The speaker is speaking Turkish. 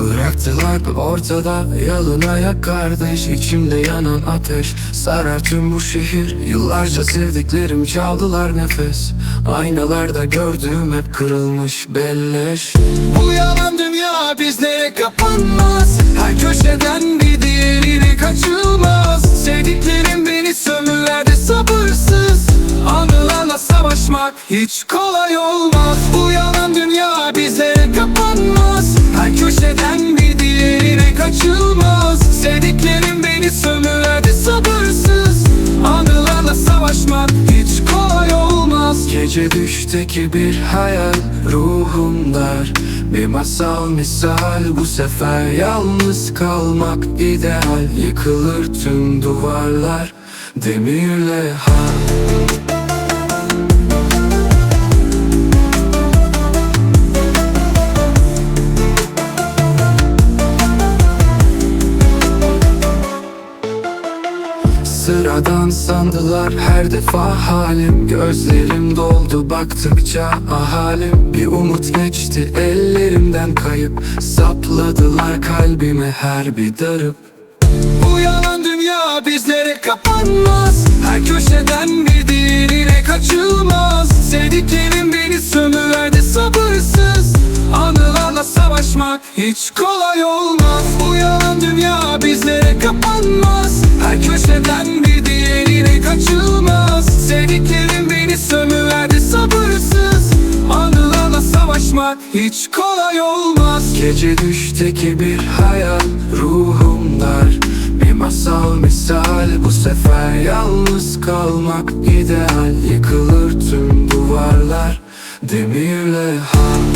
Bıraktılar ortada yalın ayak kardeş. İçimde yanan ateş Sarar tüm bu şehir. Yıllarca sevdiklerim çaldılar nefes. Aynalarda gördüğüm hep kırılmış belleş. Bu yalan dünya bizlere kapanmaz? Her köşeden bir diğerine kaçılmaz. Sevdiklerim beni sömürlerde sabırsız. Anılarla savaşmak hiç kolay olmaz Gece düşteki bir hayal ruhum dar. Bir masal misal bu sefer yalnız kalmak ideal. Yıkılır tüm duvarlar demirle ha Sıradan sandılar her defa halim. Gözlerim doldu baktıkça ahalim. Bir umut geçti ellerimden kayıp. Sapladılar kalbime her bir darıp. Bu yalan dünya bizlere kapanmaz. Her köşeden bir diğerine kaçılmaz. Sevdiklerim beni sömürlerde sabırsız. Anılarla savaşmak hiç kolay olmaz. Bu yalan dünya bizlere kapanmaz Köşeden bir diğerine kaçılmaz. Sevdiklerim beni sömürlerde sabırsız. Anılarla savaşmak hiç kolay olmaz. Gece düşteki bir hayal ruhum dar. Bir masal misal bu sefer yalnız kalmak ideal. Yıkılır tüm duvarlar demirle ha